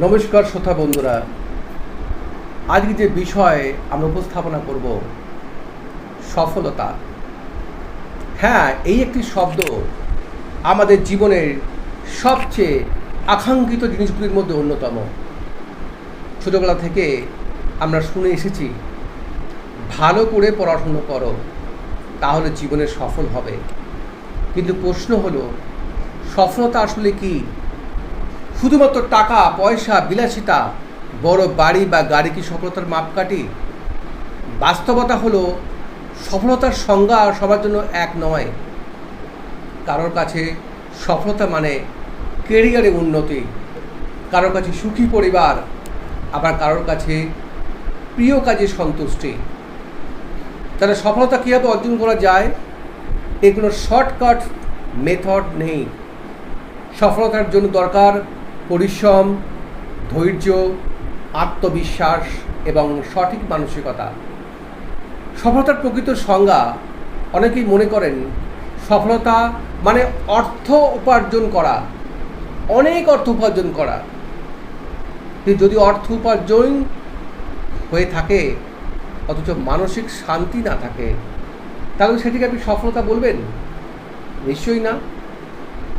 নমস্কার শ্রোতা বন্ধুরা। আজকে যে বিষয় আমরা উপস্থাপনা করব, সফলতা। হ্যাঁ এই একটি শব্দ আমাদের জীবনের সবচেয়ে আকাঙ্ক্ষিত জিনিসগুলির মধ্যে অন্যতম। ছোটোবেলা থেকে আমরা শুনে এসেছি, ভালো করে পড়াশুনো করো, তাহলে জীবনে সফল হবে। কিন্তু প্রশ্ন হলো, সফলতা আসলে কি? শুধুমাত্র টাকা, পয়সা, বিলাসিতা, বড় বাড়ি বা গাড়ি কি সফলতার মাপকাঠি? বাস্তবতা হলো, সফলতার সংজ্ঞা সবার জন্য এক নয়। কারোর কাছে সফলতা মানে কেরিয়ারে উন্নতি, কারোর কাছে সুখী পরিবার, আবার কারোর কাছে প্রিয় কাজে সন্তুষ্টি। তাহলে সফলতা কীভাবে অর্জন করা যায়? কোনো শর্টকাট মেথড নেই। সফলতার জন্য দরকার পরিশ্রম, ধৈর্য, আত্মবিশ্বাস এবং সঠিক মানসিকতা। সফলতার প্রকৃত সংজ্ঞা অনেকেই মনে করেন সফলতা মানে অর্থ উপার্জন করা, অনেক অর্থ উপার্জন করা। যদি অর্থ উপার্জন হয়ে থাকে, অথচ মানসিক শান্তি না থাকে, তাহলে সেটিকে আপনি সফলতা বলবেন? নিশ্চয়ই না।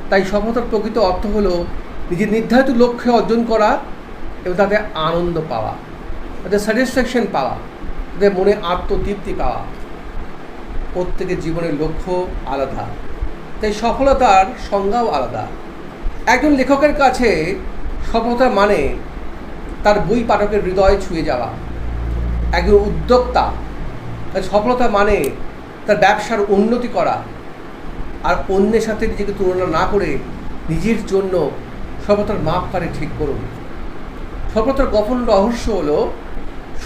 তাই সফলতার প্রকৃত অর্থ হলো নিজের নির্ধারিত লক্ষ্যে অর্জন করা এবং তাতে আনন্দ পাওয়া তাদের স্যাটিসফ্যাকশন পাওয়া তাদের মনে আত্মতৃপ্তি পাওয়া। প্রত্যেকের জীবনের লক্ষ্য আলাদা, তাই সফলতার সংজ্ঞাও আলাদা। একজন লেখকের কাছে সফলতা মানে তার বই পাঠকের হৃদয় ছুঁয়ে যাওয়া। একজন উদ্যোক্তা, তার সফলতা মানে তার ব্যবসার উন্নতি করা। আর অন্যের সাথে নিজেকে তুলনা না করে নিজের জন্য সফলতার মাপকাঠি ঠিক করুন। সফলতার গোপন রহস্য হলো,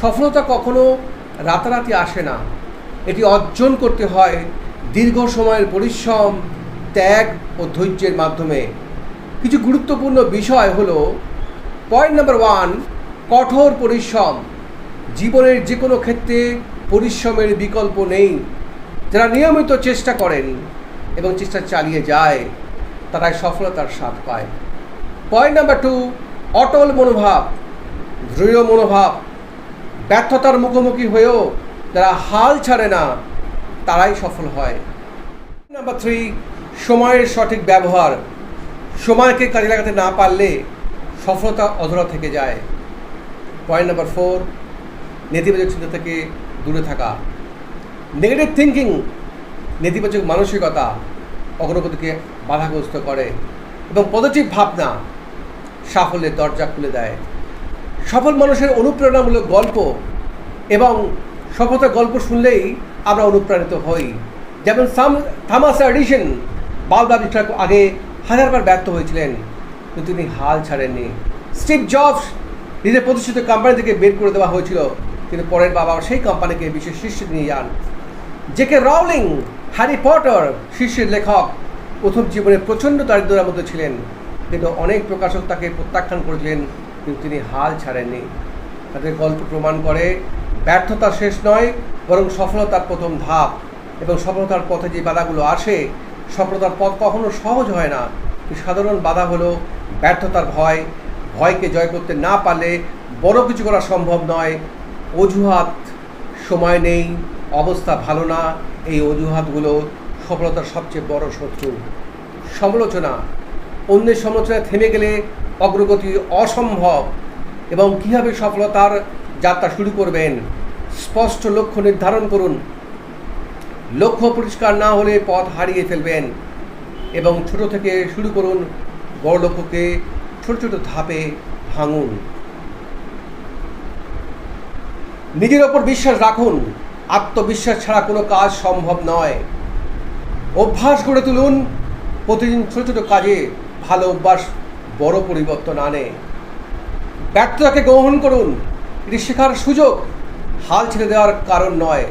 সফলতা কখনো রাতারাতি আসে না। এটি অর্জন করতে হয় দীর্ঘ সময়ের পরিশ্রম, ত্যাগ ও ধৈর্যের মাধ্যমে। কিছু গুরুত্বপূর্ণ বিষয় হলো পয়েন্ট নাম্বার ওয়ান কঠোর পরিশ্রম। জীবনের যে কোনো ক্ষেত্রে পরিশ্রমের বিকল্প নেই। যারা নিয়মিত চেষ্টা করেন এবং চেষ্টা চালিয়ে যায়, তারাই সফলতার স্বাদ পায়। পয়েন্ট নাম্বার টু অটল মনোভাব, দৃঢ় মনোভাব, ব্যর্থতার মুখোমুখি হয়েও যারা হাল ছাড়ে না, তারাই সফল হয়। নাম্বার থ্রি সময়ের সঠিক ব্যবহার, সময়কে কাজে লাগাতে না পারলে সফলতা অধরা থেকে যায়। পয়েন্ট নাম্বার ফোর নেতিবাচক চিন্তা থেকে দূরে থাকা। নেগেটিভ থিঙ্কিং নেতিবাচক মানসিকতা অগ্রগতিকে বাধাগ্রস্ত করে এবং পজিটিভ ভাবনা সাফল্যের দরজা খুলে দেয়। সফল মানুষের অনুপ্রেরণামূলক গল্প এবং সফলতার গল্প শুনলেই আমরা অনুপ্রাণিত হই। যেমন সাম থামাস এডিশন বাল্ব আবিষ্কার আগে হাজারবার ব্যর্থ হয়েছিলেন, কিন্তু তিনি হাল ছাড়েননি। স্টিভ জবস নিজের প্রতিষ্ঠিত কোম্পানি থেকে বের করে দেওয়া হয়েছিল, কিন্তু পরের বাবা সেই কোম্পানিকে বিশেষ শীর্ষে নিয়ে যান। J K Rowling, Harry Potter শীর্ষের লেখক প্রথম জীবনে প্রচণ্ড দারিদ্রের মধ্যে ছিলেন। কিন্তু অনেক প্রকাশক তাকে প্রত্যাখ্যান করেছিলেন, কিন্তু তিনি হাল ছাড়েননি। তাদের গল্প প্রমাণ করে, ব্যর্থতা শেষ নয়, বরং সফলতার প্রথম ধাপ। এবং সফলতার পথে যে বাধাগুলো আসে, সফলতার পথ কখনো সহজ হয় না। সাধারণ বাধা হলো ব্যর্থতার ভয়। ভয়কে জয় করতে না পারলে বড় কিছু করা সম্ভব নয়। অজুহাত সময় নেই, অবস্থা ভালো না। এই অজুহাতগুলো সফলতার সবচেয়ে বড় শত্রু। সমালোচনা অন্যের সমালোচনায় থেমে গেলে অগ্রগতি অসম্ভব। এবং কীভাবে সফলতার যাত্রা শুরু করবেন? স্পষ্ট লক্ষ্য নির্ধারণ করুন। লক্ষ্য পরিষ্কার না হলে পথ হারিয়ে ফেলবেন। এবং ছোট থেকে শুরু করুন। বড় লক্ষ্যকে ছোট ছোট ধাপে ভাঙুন। নিজের ওপর বিশ্বাস রাখুন। আত্মবিশ্বাস ছাড়া কোনো কাজ সম্ভব নয়। অভ্যাস গড়ে তুলুন। প্রতিদিন ছোটো ছোটো কাজে ভালো অভ্যাস, বড় পরিবর্তন আনে। ব্যর্থতাকে গ্রহণ করুন। এটি শেখার সুযোগ। হাল ছেড়ে দেওয়ার কারণ নয়।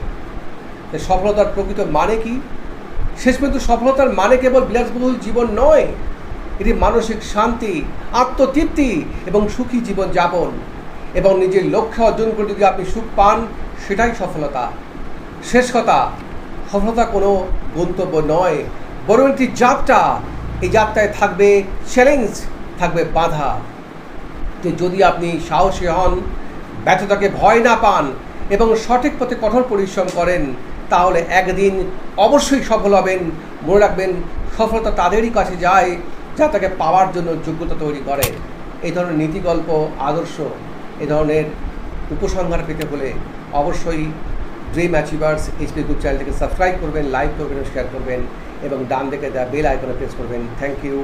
সফলতার প্রকৃত মানে কি? শেষ পর্যন্ত সফলতার মানে কেবল বিলাসবহুল জীবন নয়। এটি মানসিক শান্তি, আত্মতৃপ্তি এবং সুখী জীবন যাপন এবং নিজের লক্ষ্য অর্জন করে যদি আপনি সুখ পান, সেটাই সফলতা। শেষ কথা, সফলতা কোনো গন্তব্য নয়, বরং একটি যাত্রা। এই যাত্রায় থাকবে চ্যালেঞ্জ থাকবে বাধা। যে যদি আপনি সাহসী হন, ব্যর্থতাকে ভয় না পান এবং সঠিক পথে কঠোর পরিশ্রম করেন, তাহলে একদিন অবশ্যই সফল হবেন। মনে রাখবেন, সফলতা তাদেরই কাছে যায় যা তাকে পাওয়ার জন্য যোগ্যতা তৈরি করে। এই ধরনের নীতিগল্প, আদর্শ, এ ধরনের উপসংহার পেতে হলে অবশ্যই ড্রিম অ্যাচিভার্স এইচপি গ্রুপ চ্যানেলটিকে সাবস্ক্রাইব করবেন লাইক করবেন শেয়ার করবেন। এবং ডান দিকে দেওয়া বেল আইকনে প্রেস করবেন থ্যাংক ইউ